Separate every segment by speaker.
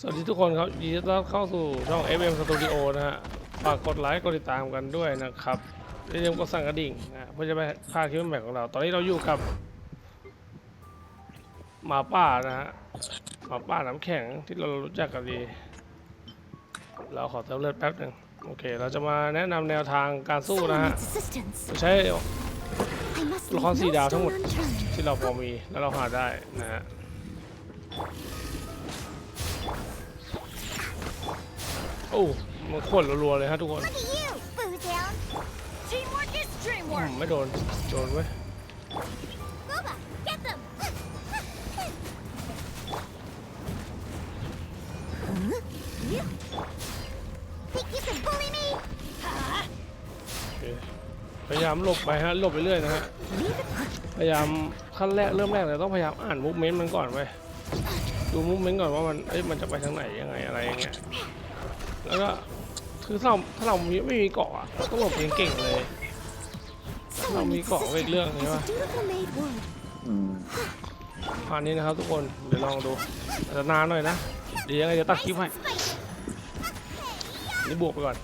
Speaker 1: สวัสดีทุกคนครับยินดีต้อนรับเข้าสู่ช่อง FM Studio นะฮะ ฝากกดไลค์ กดติดตามกันด้วยนะครับอย่าลืมกดสั่งกระดิ่งนะเพื่อจะไม่พลาดคลิปใหม่ของเรา ตอนนี้เราอยู่กับหมาป่านะฮะหมาป่าน้ำแข็งที่เรารู้จักกันดี เราขอเติมเลือดแป๊บหนึ่งโอเค เราจะมาแนะนำแนวทางการสู้นะ
Speaker 2: Someone
Speaker 1: ฮะ
Speaker 2: needs assistance.
Speaker 1: โดยใช้
Speaker 2: I must
Speaker 1: ตัวละ
Speaker 2: leave
Speaker 1: คร
Speaker 2: no
Speaker 1: สี่ดาวทั้งหมด
Speaker 2: stone unturned.
Speaker 1: ที่เราพอมีแล้วเราหาได้นะฮะ อ้มันขวดรัวๆเลยฮะทุกคน
Speaker 2: Look at you, Boozound.
Speaker 3: Teamwork is
Speaker 1: อื
Speaker 3: dreamwork.
Speaker 1: มไม่โดน โดนเว้ย
Speaker 2: Booba, get them. Huh? You think you can bully me?
Speaker 1: โอเคพยายามหลบไปฮะหลบไปเรื่อยนะฮะ
Speaker 2: Leave it.
Speaker 1: พยายามขั้นแรกเริ่มแรกเลยต้องพยายามอ่านมูฟเมนต์มันก่อนไว้ยดูมูฟเมนต์ก่อนว่ามันเอ้ยมันจะไปทางไหนยังไงอะไรอย่างเงี้ย แล้วก็คือถ้าเราถ้าเราไม่มีเกาะอะเราต้องหลบเก่งๆเลย
Speaker 2: Someone
Speaker 1: Không,
Speaker 2: needs
Speaker 1: đi cọ cái
Speaker 2: assistance.
Speaker 1: lượng
Speaker 2: As
Speaker 1: này
Speaker 2: a
Speaker 1: mà.
Speaker 2: dutiful maid would.
Speaker 4: อืม
Speaker 1: ผ่านนี้นะครับทุกคนเดี๋ยวลองดูอาจจะนานหน่อยนะ เดี๋ยวยังไงจะตัดคลิปให้นี่บวกไปก่อน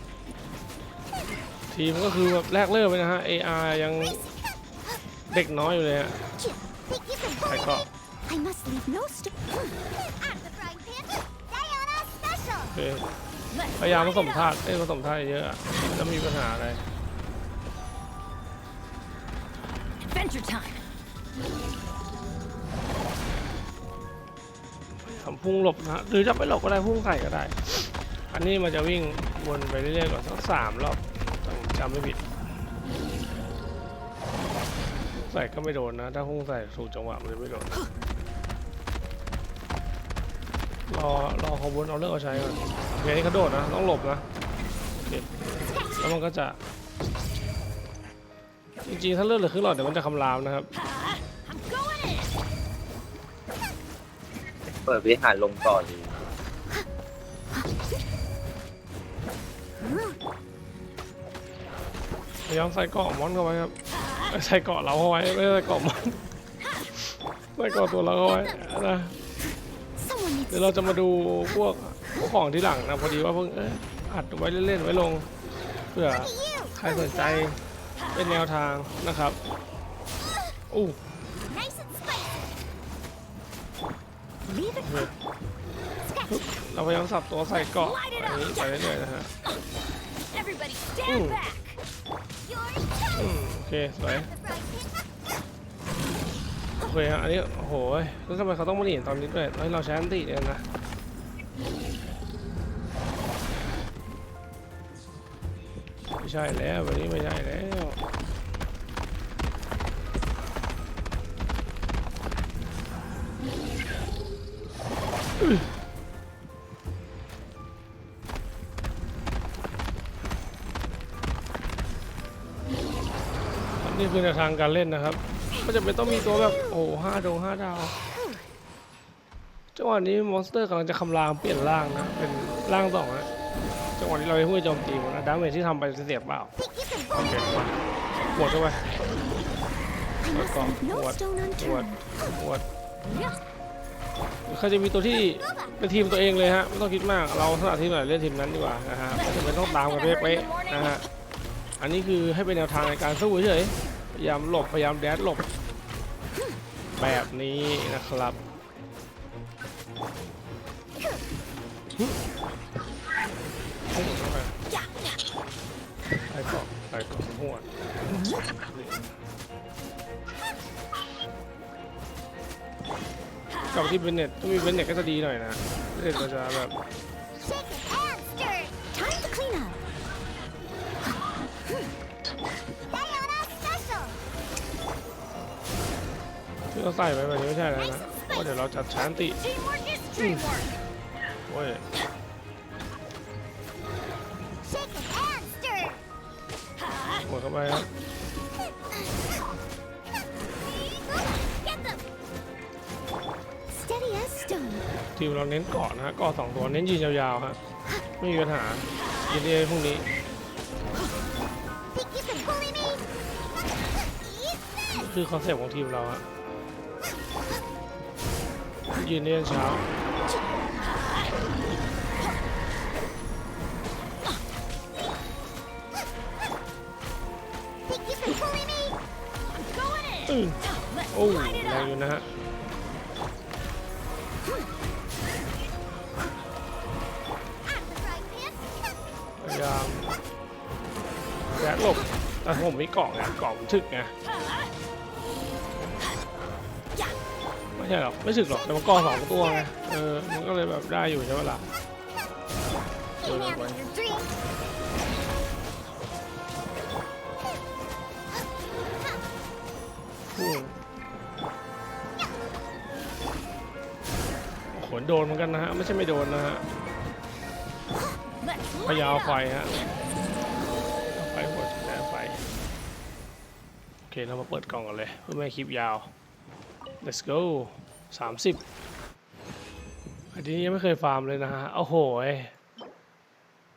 Speaker 1: ทีมก็คือแบบแรกเริ่มเลยนะฮะ AR ยังเด็กน้อยอยู่เลยฮะ
Speaker 2: Chip, think you can
Speaker 1: ใคร
Speaker 2: bully
Speaker 1: ก็
Speaker 2: me? I must leave no stone. Out of the frying pan. Diana special.
Speaker 1: โอเค
Speaker 3: Let's
Speaker 1: พยายามผ
Speaker 3: light
Speaker 1: สม
Speaker 3: it
Speaker 1: ธา
Speaker 3: up.
Speaker 1: ตุเอ้ยผสมธาตุเยอะอะจะมีปัญหาอะไร
Speaker 3: Adventure time.
Speaker 1: ทำพุ่งหลบนะฮะหรือจะไปหลบก็ได้พุ่งใส่ก็ได้ อันนี้มันจะวิ่งวนไปเรื่อยๆก่อนสักสามรอบต้องจำไม่ผิด ใส่ก็ไม่โดนนะ ถ้าพุ่งใส่ถูกจังหวะมันจะไม่โดนร อรอเขาวนเอาเลิกเอาใช้ก่อนโอเคนี่เขาโดดนะ ต้องหลบนะโอเคแล้วมันก็จะ จริงๆ ถ้าเลือดเหลือครึ่งหลอดเดี๋ยวมันจะคำรามนะครับ
Speaker 3: I'm going in.
Speaker 4: เปิดวิหารลงก่อนดี
Speaker 1: พยายามใส่เกาะมอนเข้าไว้ครับเอ้ยใส่เกาะเราเข้าไว้ ไม่ใช่ใส่เกาะมอน ใส่เกาะตัวเราเข้าไว้นะ
Speaker 2: Someone needs
Speaker 1: เดี๋ยวเราจะมาดูพวกพวกของที่หลังนะพอดีว่าเพิ่งเอ้ยอัดไว้เล่นๆไว้ลงเพื่อ
Speaker 2: you.
Speaker 1: ใครสนใจเป็นแนวทางนะครับอู้
Speaker 2: Nice and spicy. Leave it.
Speaker 1: เราพยายามสับตัวใส่เกาะอันนี้ไปเรื่อยๆนะฮะ
Speaker 3: Everybody
Speaker 1: Ooh.
Speaker 3: stand back.
Speaker 2: You're
Speaker 1: อืมโอเคสวย
Speaker 2: the frying pan.
Speaker 1: โอ เคฮะอันนี้โอ้โหแล้วทำไมเขาต้องมาหนีตอนนี้ด้วยให้เราใช้อันติเนี่ยนะไม่ใช่แล้ววันนี้ไม่ใช่แล้ว คือแนวทางการเล่นนะครับไม่จำเป็นต้องมีตัวแบบ โอ้โหห้าดวงห้าดาวจังหวะนี้มอนสเตอร์กำลังจะคำรามเปลี่ยนร่างนะ เป็นร่างสองนะจังหวะนี้เราไปพูดโจมตีมันนะดาเมจที่ทำไปจะเสียเปล่า
Speaker 2: Think you can
Speaker 1: โอ
Speaker 2: bully
Speaker 1: เค
Speaker 2: me?
Speaker 1: มาปวดเข้าไป
Speaker 2: I must
Speaker 1: D'accord.
Speaker 2: leave no
Speaker 1: What?
Speaker 2: stone
Speaker 1: ปวด
Speaker 2: unturned.
Speaker 1: ปวดเขาจะมีตัวที่เป็นทีมตัวเองเลยฮะไม่ต้องคิดมากเราถนัดทีมไหนเล่นทีมนั้นดีกว่านะฮะไม่จำเป็นต้องตามกันเป๊ะๆนะฮะอันนี้คือให้เป็นแนวทางในการสู้เฉยๆ พยายามหลบพยายามแดดหลบ แบบนี้นะครับไปก่อนไปก่อนหัวกลับที่เบนเน็ตถ้ามีเบนเน็ตก็จะดีหน่อยนะเบนเน็ตก็จะแบบ เราใส่ไปแบบนี้ไม่ใช่แล้วนะเพราะว่าเดี๋ยวเราจัดชานติโอ้ย
Speaker 2: Shake it and stir it.
Speaker 1: หมดเข้าไปครับทีมเราเน้นเกาะนะฮะเกาะสองตัวเน้นยืนยาวๆฮะไม่มีปัญหายินดีพรุ่งนี้คือคอนเซ็ปต์ของทีมเราฮะ ยืนเรียนเช้า
Speaker 2: Think you can bully me?
Speaker 3: I'm going in.
Speaker 1: อืมโอ้แรงอยู่นะฮะพยายามแยกหลบแต่ผมไมีเกาะไงเกาะถึกไง ไม่ใช่หรอกไม่ถึกหรอกแต่มันกาะสองตัวไงเออมันก็เลยแบบได้อยู่ใช่ไหมล่ะ
Speaker 2: Ain't having your drink.
Speaker 1: อืมโขนโดนเหมือนกันนะฮะ ไม่ใช่ไม่โดนนะฮะพยาวไฟฮะไฟหมดแต่ไฟโอเคเรามาเปิดกล่องกันเลย เพื่อไม่ให้คลิปยาว let's go 30 อันนี้ยังไม่เคยฟาร์มเลยนะฮะ โอ้โหย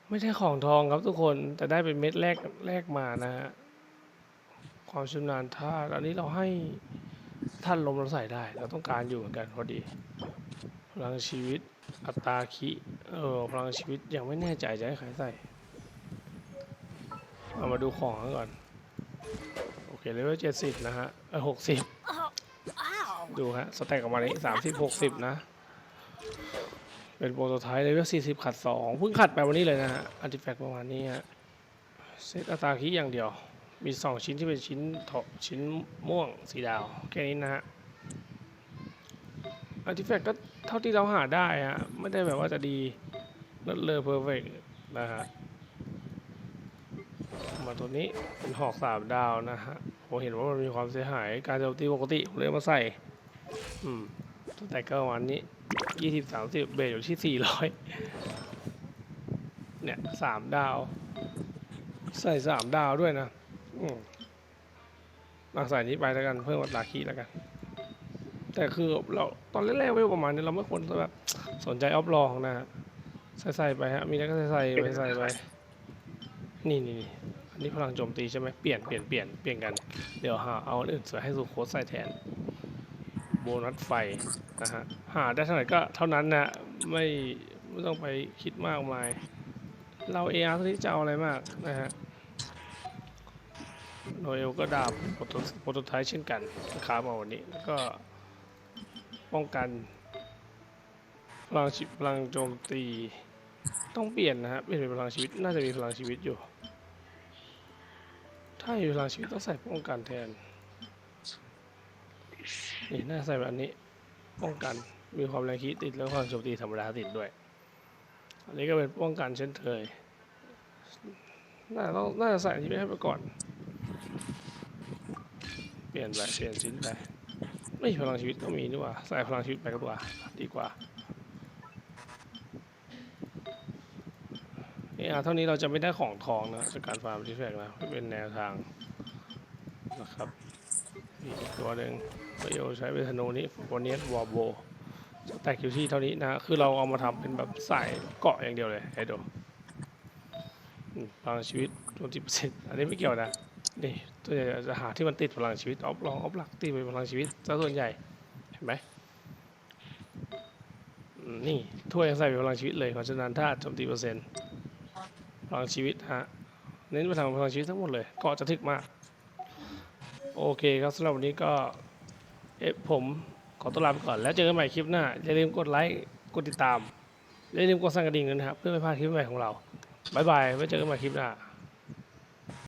Speaker 1: ไม่ใช่ของทองครับทุกคน แต่ได้เป็นเม็ดแรกแรกมานะฮะ ความชำนาญธาตุอันนี้เราให้ท่านลมเราใส่ได้ เราต้องการอยู่เหมือนกันพอดี พลังชีวิตอัตราคิ เออ พลังชีวิตยังไม่แน่ใจจะให้ใครใส่ เอามาดูของก่อน โอเคเลเวลเจ็ดสิบนะฮะเออหกสิบ ดูฮะสแต็กออกมานี้สามสิบหกสิบนะ เป็นโปรโตไทป์เลเวลสี่สิบขัดสองเพิ่งขัดไปวันนี้เลยนะฮะอันติแฟกประมาณนี้ฮะเซตอัตราคิอย่างเดียว มีสองชิ้นที่เป็นชิ้นทอชิ้นม่วงสีดาว แค่นี้นะฮะอันติแฟกก็เท่าที่เราหาได้ฮะไม่ได้แบบว่าจะดีเลิศเลอเพอร์เฟกนะฮะมาตัวนี้เป็นหอกสามดาวนะฮะผมเห็นว่ามันมีความเสียหายการโจมตีปกติผมเลยเอามาใส่ อืมแต่ก็วันนี้ยี่สิบสามสิบเบสอยู่ที่สี่ร้อยเนี่ยสามดาว ใส่สามดาวด้วยนะอืมมาใส่นี้ไปแล้วกันเพิ่มอัตราคีแล้วกัน แต่คือเราตอนแรกๆเวลประมาณนี้เราไม่ควรจะแบบสนใจออฟลองนะฮะใส่ไปฮะมีแล้วก็ใส่ใส่ไปใส่ไปนี่นี่นี่อันนี้พลังโจมตีใช่ไหมเปลี่ยนเปลี่ยนเปลี่ยนเปลี่ยนกัน เดี๋ยวหาเอาอื่นเสือให้สุโคตใส่แทน บนัสไฟนะฮะหาได้เท่าไหร่ก็เท่านั้นนะไม่ไม่ต้องไปคิดมากมาย เราเออาร์ที่จะเอาอะไรมากนะฮะโนเอลก็ดาบโปรโตไทป์เช่นกันค้ามาวันนี้แล้วก็ป้องกันพลังชีพลังโจมตีต้องเปลี่ยนนะฮะเปลี่ยนเป็นพลังชีวิตน่าจะมีพลังชีวิตอยู่ ถ้ามีพลังชีวิตต้องใส่ป้องกันแทน นี่น่าใส่แบบนี้ป้องกันมีความแรงคีติดแล้วความโจมตีธรรมดาติดด้วย อันนี้ก็เป็นป้องกันเช่นเคยน่าต้องน่าจะใส่อันนี้ไปให้ไปก่อน เปลี่ยนไปเปลี่ยนชิ้นไปไม่พลังชีวิตก็มีนี่ว่าใส่พลังชีวิตไปก็ตัวาดีกว่าเออเท่านี้เราจะไม่ได้ของทองนะจากการฟาร์มที่แฟกนะเป็นแนวทางนะครับ มีอีกตัวหนึ่งประโยชน์ใช้เป็นธนูนี้บเนียสวอร์โบแตกอยู่ที่เท่านี้นะคือเราเอามาทำเป็นแบบใส่เกาะอย่างเดียวเลยให้ดูอืมพลังชีวิตรวมที่เปอร์เซ็นต์อันนี้ไม่เกี่ยวนะนี่ตัวใหญ่จะหาที่มันติดพลังชีวิตออฟลองออฟหลักตีเป็นพลังชีวิตซะส่วนใหญ่เห็นไหมนี่ถ้วยยังใส่เป็นพลังชีวิตเลยเพราะฉะนั้นถ้าโจมตีเปอร์เซ็นต์พลังชีวิตฮะเน้นไปทางพลังชีวิตทั้งหมดเลยเกาะจะถึกมาก โอเคครับสำหรับวันนี้ก็เอะผมขอตัวลาไปก่อน แล้วเจอกันใหม่คลิปหน้า อย่าลืมกดไลค์ กดติดตาม อย่าลืมกดสั่นกระดิ่งด้วยนะครับ เพื่อไม่พลาดคลิปใหม่ของเราบายบาย ไว้เจอกันใหม่คลิปหน้า